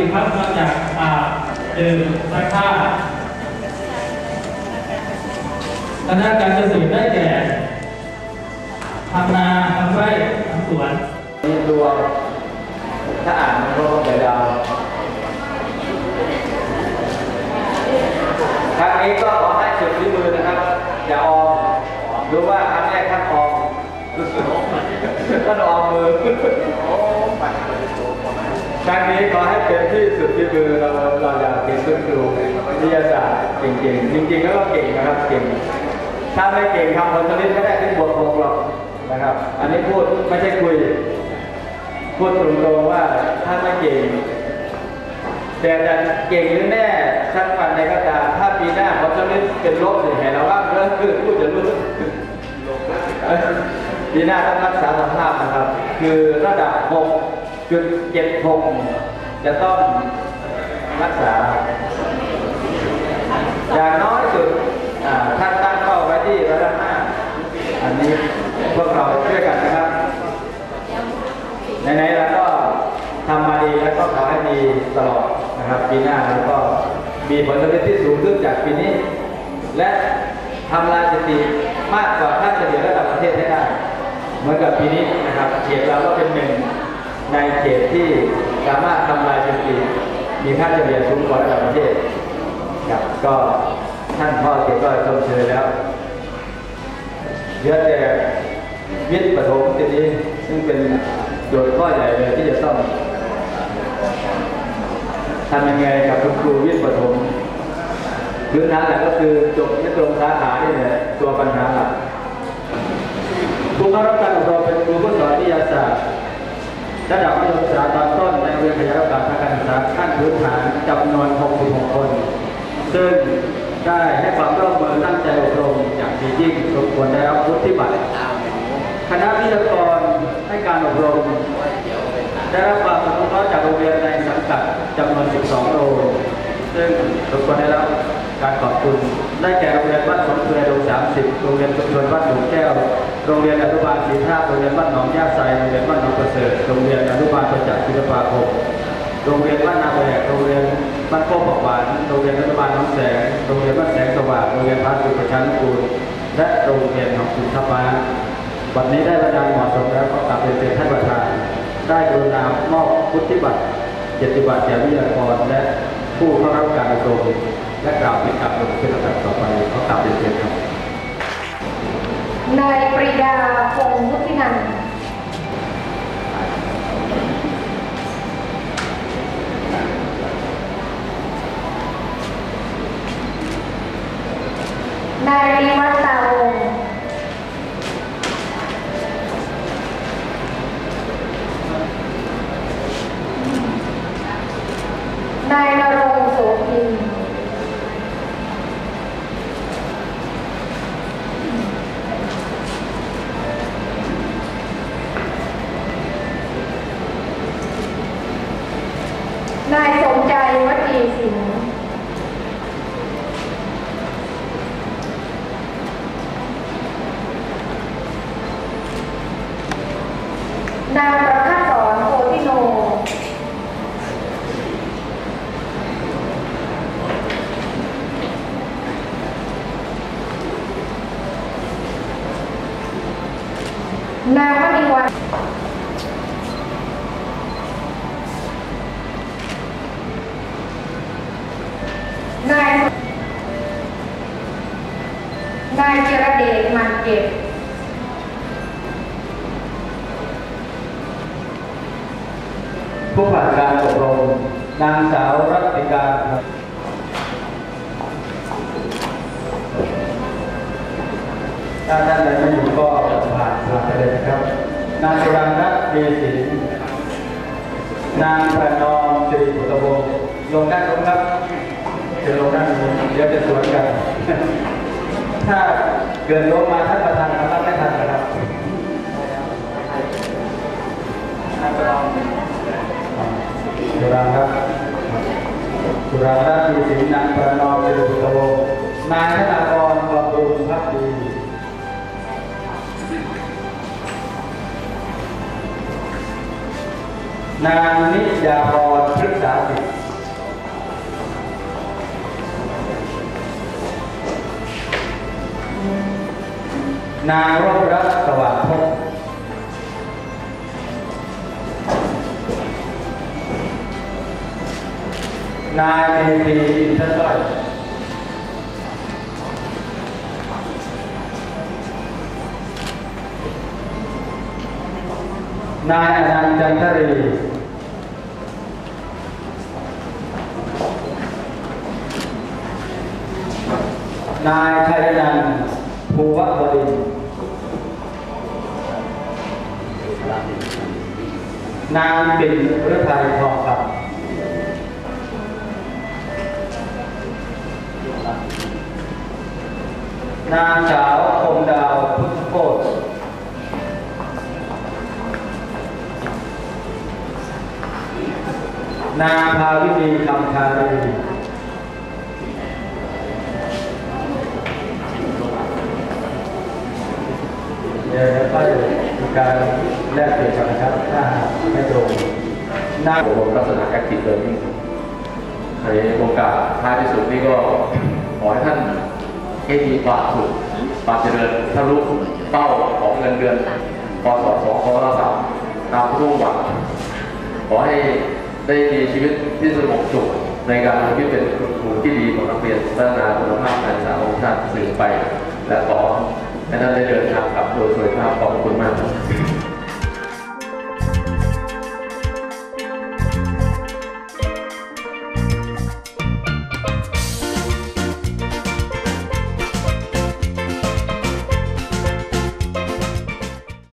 สิพัฒน์มาจากอ่าบดื่มซักผ้าคณะการเกษตรได้แก่ทำนาทำไร่ทำสวนมีดวงถ้าอ่านมันก็จะยาวครั้งนี้ก็ขอให้สุดที่มือนะครับ อย่าออมดูว่า รั้งนี้ขอให้เป็นที่สุดที่มือเราเราอยากเป็นคุณครูวิทยาศาสตร์เก่งๆจริงๆแล้วก็เก่งนะครับเก่งถ้าไม่เก่งทำผลผลิตไม่ได้ที่บวกบวกหรอกนะครับ อันนี้พูดไม่ใช่คุย พูดตรงๆว่าถ้าไม่เก่งแต่จะเก่งหรือแน่สักวันใดก็ตามถ้าปีหน้าผลผลิตเป็นลบเนี่ยเห็นเราว่าเรื่องคือพูดจะรู้ปีหน้าต้องรักษาสภาพนะครับ คือระดับ 6 จุดเจ็ดหกจะต้องรักษา อย่างน้อยสุดท่านตั้งเป้าไว้ที่ระดับห้าอันนี้พวกเราช่วยกันนะครับไหนๆแล้วก็ทำมาดีแล้วก็ขอให้ดีตลอดนะครับปีหน้าแล้วก็มีผลผลิตที่สูงขึ้นจากปีนี้ และทำลายสถิติมากกว่าค่าเฉลี่ยระดับประเทศได้ เหมือนกับปีนี้นะครับเขตเราก็เป็นหนึ่ง ในเขตที่สามารถทำลายสถิติมีค่าเฉลี่ยสูงกว่าระดับประเทศครับก็ท่านพ่อเก็บก็ชมเชยแล้วเหลือแต่วิทย์ปฐมทีนี้ซึ่งเป็นโจทย์ข้อใหญ่เลยที่จะต้องทำยังไงกับคุณครูวิทย์ปฐมพื้นฐานหลักก็คือจบไม่ตรงสาขานี่แหละตัวปัญหาหลักครูเข้ารับการอบรมเป็นครูผู้สอนวิทยาศาสตร์ ระดับมัธยมศึกษาตอนต้นในเรียนขยายโอกาสทางการศึกษาขั้นพื้นฐานจำนวน 66 คน ซึ่งได้ให้ความร่วมมือตั้งใจอบรมอย่างดียิ่งสมควรได้รับวุฒิบัตรคณะวิทยากรให้การอบรม ได้รับความสนุเคราะจากโรงเรียนในสังกัดจำนวน 12 โรงซึ่งทุกคนได้รับการขอบคุณ ได้แก่โรงเรียนบ้านสมเด็จโรง30 โรงเรียนชุมชนบ้านหลวงแก้ว โรงเรียนอนุบาลศรีท่าโรงเรียนบ้านหนองย่าไซโรงเรียนบ้านหนองประเสริฐโรงเรียนอนุบาลประจักษ์ศิลปาคมโรงเรียนบ้านนาแหวกโรงเรียนบ้านโคกผักหวานโรงเรียนอนุบาลหน้องแสงโรงเรียนบ้านแสงสว่างโรงเรียนพระสุประชันกูลและโรงเรียนหนองคุณทับม้าวันนี้ได้ประดานเหมาะสมแล้วก็กลับเรียนเชิญท่านประธาน ได้กรุณามอบพุทธิบัตรเกียรติบัตรแก่วิทยากรและผู้เข้ารับการอบรมและกล่าวเป็นคำลงเป็นลำดับต่อไปขอกราบเรียนเชิญครับ นายปรีดาพงศ์วุฒินันท์น นางประภาสอนโพธิโน นางวณีวันนายนายเจรเดชมันเก็บ การอบรมนางสาวรัติการครับถ้าท่านใดไม่อยู่ก็ผ่านผ่านไปเลยนะครับ นางสุรังรัตน์ดีศิลป์นางประนอมสิริปุตวงศ์ลงด้านนู้นครับเชิญลงด้านนู้นเดี๋ยวจะสวนกัน ถ้าเกิดลงมาท่านประธานทำรับไม่ทันนะครับ นางประนอมสุรังครับสุรัง นายเมธีอินทร์สร้อยนายอนันต์จันทรีนายชัยนันท์ภูวบดินนางปิ่นฤทัยทองคำ นางสาวคมดาวพุทธโคตนางพาวินีคำคารีเดี๋ยวก็จะมีการแลกเปลี่ยนกันนะครับ ถ้าไม่ตรงหน้าอบรมลักษณะ active learning ในโอกาสท้ายที่สุดนี่ก็ ขอให้ท่านให้มีความสุขความเจริญทะลุเป้าของเงินเดือนพศ2พศ3ตามที่มุ่งหวังขอให้ได้มีชีวิตที่สงบสุขในการทำที่เป็นคุณครูที่ดีของนักเรียนพัฒนาคุณภาพการศึกษาของชาติสืบไป และขอให้ท่านได้เดินทางกลับโดยสวยภาพขอบคุณมากครับ